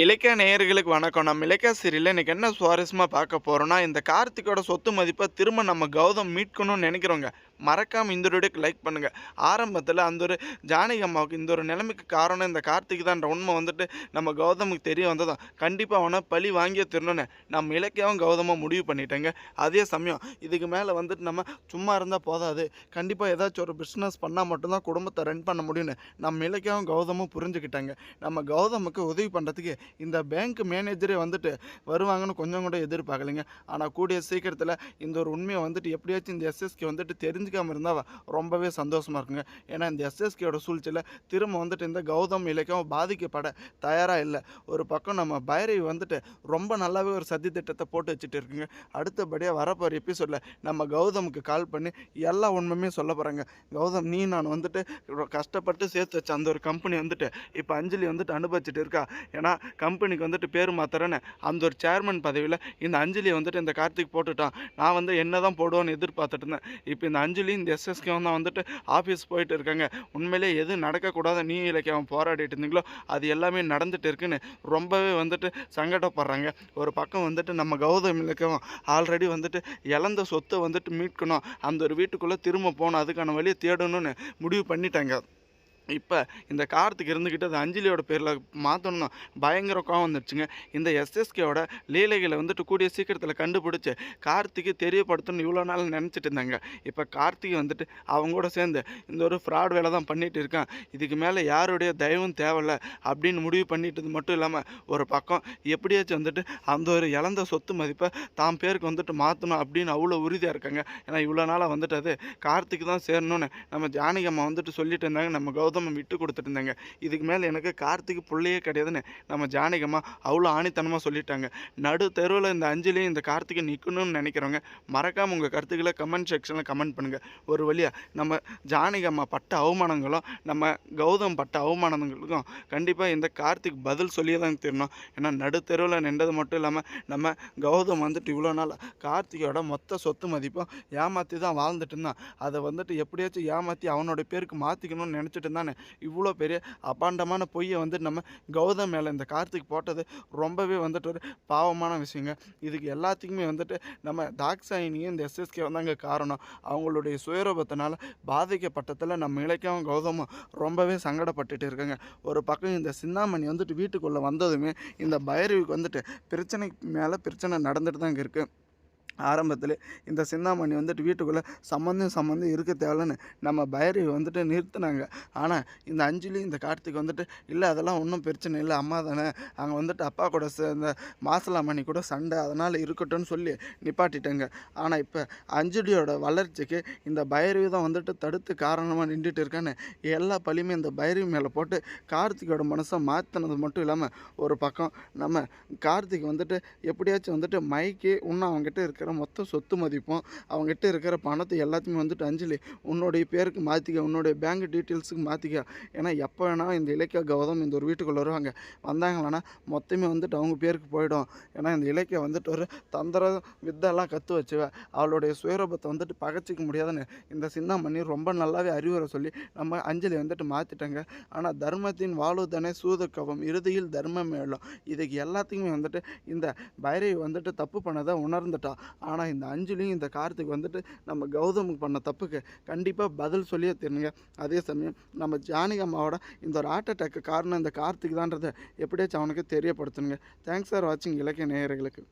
இலக்கிய நேயர்களுக்கு வணக்கம். நம்ம இலக்கிய சீரியலில் இன்றைக்கி என்ன சுவாரஸ்யமாக பார்க்க போகிறோன்னா இந்த கார்த்திகோட சொத்து மதிப்பை திரும்ப நம்ம கௌதம் மீட்கணும்னு நினைக்கிறோங்க மறக்காமல் இந்த வீடியோக்கு லைக் பண்ணுங்கள் ஆரம்பத்தில் அந்த ஒரு ஜானகி அம்மாவுக்கு இந்த ஒரு நிலைமைக்கு காரணம் இந்த கார்த்திக் தான்ற உண்மை வந்துட்டு நம்ம கௌதமுக்கு தெரிய வந்ததான் கண்டிப்பாக அவனை பழி வாங்கியே திருணுன்னு நம்ம இலக்கியாவும் கௌதமாக முடிவு பண்ணிட்டேங்க. அதே சமயம் இதுக்கு மேலே வந்துட்டு நம்ம சும்மா இருந்தால் போதாது. கண்டிப்பாக ஏதாச்சும் ஒரு பிஸ்னஸ் பண்ணால் மட்டும்தான் குடும்பத்தை ரன் பண்ண முடியும்னு நம்ம இலக்கியாவும் கௌதமும் புரிஞ்சுக்கிட்டாங்க. நம்ம கௌதமுக்கு உதவி பண்ணுறதுக்கு இந்த பேங்க் மேனேஜரே வந்துட்டு வருவாங்கன்னு கொஞ்சம் கூட எதிர்பார்க்கலைங்க. ஆனால் கூடிய சீக்கிரத்தில் இந்த ஒரு உண்மையை வந்துட்டு எப்படியாச்சும் இந்த எஸ்எஸ்கே வந்துட்டு தெரிஞ்சுக்காமல் இருந்தால் ரொம்பவே சந்தோஷமாக இருக்குங்க. ஏன்னா இந்த எஸ்எஸ்கேயோட சூழ்ச்சியில் திரும்ப வந்துட்டு இந்த கௌதம் இலக்கியம் பாதிக்கப்பட தயாராக இல்லை. ஒரு பக்கம் நம்ம பைரவி வந்துட்டு ரொம்ப நல்லாவே ஒரு சதி திட்டத்தை போட்டு வச்சுட்டு இருக்குங்க. அடுத்தபடியாக வரப்போகிற எபிசோடில் நம்ம கௌதமுக்கு கால் பண்ணி எல்லா உண்மையுமே சொல்ல போகிறாங்க கௌதம் நீ நான் வந்துட்டு கஷ்டப்பட்டு சேர்த்து வச்ச அந்த ஒரு கம்பெனி வந்துட்டு இப்போ அஞ்சலி வந்துட்டு அனுபவிச்சுட்டு இருக்கா. ஏன்னா கம்பெனிக்கு வந்துட்டு பேர் மாத்துறேன்னு. அந்த ஒரு சேர்மன் பதவியில் இந்த அஞ்சலியை வந்துட்டு இந்த கார்த்திக் போட்டுட்டான். நான் வந்து என்ன தான் போடுவோன்னு எதிர்பார்த்துட்டு இருந்தேன். இப்போ இந்த அஞ்சலி இந்த எஸ்எஸ்கே தான் வந்துட்டு ஆஃபீஸ் போயிட்டு இருக்காங்க. உண்மையிலே எது நடக்கக்கூடாத நீ இலக்கியம் போராடிட்டு இருந்தீங்களோ அது எல்லாமே நடந்துட்டு இருக்குன்னு ரொம்பவே வந்துட்டு சங்கடப்படுறாங்க. ஒரு பக்கம் வந்துட்டு நம்ம கௌதம் இலக்கியம் ஆல்ரெடி வந்துட்டு இழந்த சொத்தை வந்துட்டு மீட்கணும். அந்த ஒரு வீட்டுக்குள்ளே திரும்ப போகணும். அதுக்கான வழியை தேடணும்னு முடிவு பண்ணிட்டாங்க. இப்போ இந்த கார்த்துக்கு இருந்துக்கிட்டு அது அஞ்சலியோட பேரில் மாற்றணும் பயங்கர கோவம் வந்துடுச்சுங்க இந்த எஸ்எஸ்கேவோட லீலைகளை வந்துட்டு கூடிய சீக்கிரத்தில் கண்டுபிடிச்சி கார்த்திக்கு தெரியப்படுத்தணும்னு இவ்வளோ நாள் நினச்சிட்டு இருந்தாங்க. இப்போ கார்த்திக் வந்துட்டு அவங்க கூட சேர்ந்து இந்த ஒரு ஃப்ராட் வேலை தான் பண்ணிகிட்டு இருக்கான். இதுக்கு மேலே யாருடைய தயவும் தேவையில்லை அப்படின்னு முடிவு பண்ணிட்டது மட்டும் இல்லாமல் ஒரு பக்கம் எப்படியாச்சும் வந்துட்டு அந்த ஒரு இழந்த சொத்து மதிப்பை தான் பேருக்கு வந்துட்டு மாற்றணும் அப்படின்னு அவ்வளோ உறுதியாக இருக்காங்க. ஏன்னா இவ்வளோ நாளாக வந்துட்டு அது கார்த்திக்கு தான் சேரணும்னு நம்ம ஜானகி அம்மா வந்துட்டு சொல்லிட்டு இருந்தாங்க. நம்ம கௌதம் விட்டு கொடுத்துட்டு இருந்தாங்க இதுக்கு மேலே எனக்கு கார்த்திக் பிள்ளையே கிடையாதுன்னு நம்ம ஜானகம்மா அவ்வளோ ஆணித்தனமாக சொல்லிட்டாங்க. நடு தெருவில் இந்த அஞ்சலியும் இந்த கார்த்திகை நிற்கணும்னு நினைக்கிறவங்க மறக்காமல் உங்கள் கருத்துக்களை கமெண்ட் செக்ஷனில் கமெண்ட் பண்ணுங்கள் ஒரு வழியாக நம்ம ஜானகம்மா பட்ட அவமானங்களும் நம்ம கௌதம் பட்ட அவமானங்களுக்கும் கண்டிப்பாக இந்த கார்த்திக் பதில் சொல்லியே தான் தரணும். ஏன்னா நடு தெருவில் நின்றது மட்டும் இல்லாமல் நம்ம கௌதம் வந்துட்டு இவ்வளோ நாள் கார்த்திகோட மொத்த சொத்து மதிப்பும் ஏமாற்றி தான் வாழ்ந்துட்டு இருந்தான். அதை வந்துட்டு எப்படியாச்சும் ஏமாற்றி அவனோட பேருக்கு மாற்றிக்கணும்னு நினச்சிட்டு இருந்தான். இவ்வளோ பெரிய அபாண்டமான பொய்யை வந்து நம்ம கௌதம் மேலே இந்த கார்த்திக் போட்டது ரொம்பவே வந்துட்டு ஒரு பாவமான விஷயங்க. இதுக்கு எல்லாத்துக்குமே வந்துட்டு நம்ம தாக்ஷாயினியும் இந்த எஸ்எஸ்கே வந்தாங்க காரணம். அவங்களுடைய சுயரூபத்தினால பாதிக்கப்பட்டதில் நம்ம இலக்கியம் கௌதமும் ரொம்பவே சங்கடப்பட்டுட்டு இருக்காங்க. ஒரு பக்கம் இந்த சிந்தாமணி வந்துட்டு வீட்டுக்குள்ளே வந்ததுமே இந்த பைரவிக்கு வந்துட்டு பிரச்சனைக்கு மேலே பிரச்சனை நடந்துட்டு தான் இருக்குது ஆரம்பத்தில் இந்த சிந்தாமணி வந்துட்டு வீட்டுக்குள்ளே சம்மந்தம் சம்மந்தம் இருக்க தேவையில்லைன்னு நம்ம பைரவி வந்துட்டு நிறுத்தினாங்க. ஆனால் இந்த அஞ்சலி இந்த கார்த்திக் வந்துட்டு இல்லை அதெல்லாம் ஒன்றும் பிரச்சனை இல்லை அம்மா தானே. அங்கே வந்துட்டு அப்பா கூட சே- இந்த மாசலாமணி கூட சண்டை அதனால் இருக்கட்டும்னு சொல்லி நிப்பாட்டிட்டேங்க. ஆனால் இப்போ அஞ்சலியோட வளர்ச்சிக்கு இந்த பைரவி தான் வந்துட்டு தடுத்து காரணமாக நின்றுட்டு இருக்கான்னு எல்லா பழியுமே இந்த பைரவி மேலே போட்டு கார்த்திகோட மனசை மாற்றினது மட்டும் இல்லாமல் ஒரு பக்கம் நம்ம கார்த்திக் வந்துட்டு எப்படியாச்சும் வந்துட்டு மைக்கு இன்னும் அவங்ககிட்ட இருக்கிற மொத்த சொத்து மதிப்பும் அவங்ககிட்ட இருக்கிற பணத்தை எல்லாத்தையுமே வந்துட்டு அஞ்சலி உன்னுடைய பேருக்கு மாற்றிக்க உன்னுடைய பேங்க் டீட்டெயில்ஸுக்கு மாற்றிக்க ஏன்னா எப்போ வேணால் இந்த இலக்கிய கௌதம் இந்த ஒரு வீட்டுக்குள்ளே வருவாங்க. வந்தாங்களான்னா மொத்தமே வந்துட்டு அவங்க பேருக்கு போயிடும். ஏன்னா இந்த இலக்கிய வந்துட்டு ஒரு தந்திர வித்தெல்லாம் கற்று வச்சுவேன் அவளுடைய சுயரூபத்தை வந்துட்டு பகச்சிக்க முடியாதுன்னு. இந்த சிந்தாமணி ரொம்ப நல்லாவே அறிவுரை சொல்லி நம்ம அஞ்சலி வந்துட்டு மாற்றிட்டாங்க ஆனால் தர்மத்தின் வாழ்வுதானே சூதக்கவம் இறுதியில் தர்மம் மேலும். இதுக்கு எல்லாத்துக்குமே வந்துட்டு இந்த பைரவி வந்துட்டு தப்பு பண்ணதை உணர்ந்துட்டா. ஆனால் இந்த அஞ்சலியும் இந்த கார்த்திக் வந்துட்டு நம்ம கௌதமுக்கு பண்ண தப்புக்கு கண்டிப்பாக பதில் சொல்லியே தெரியுங்க அதே சமயம் நம்ம ஜானகி அம்மாவோட இந்த ஒரு ஹார்ட் அட்டாக்கு காரணம் இந்த கார்த்திக் தான்றதை எப்படியாச்சும் அவனுக்கு தெரியப்படுத்தணுங்க தேங்க்ஸ் ஃபார் வாட்சிங் இலக்கிய நேயர்களுக்கு.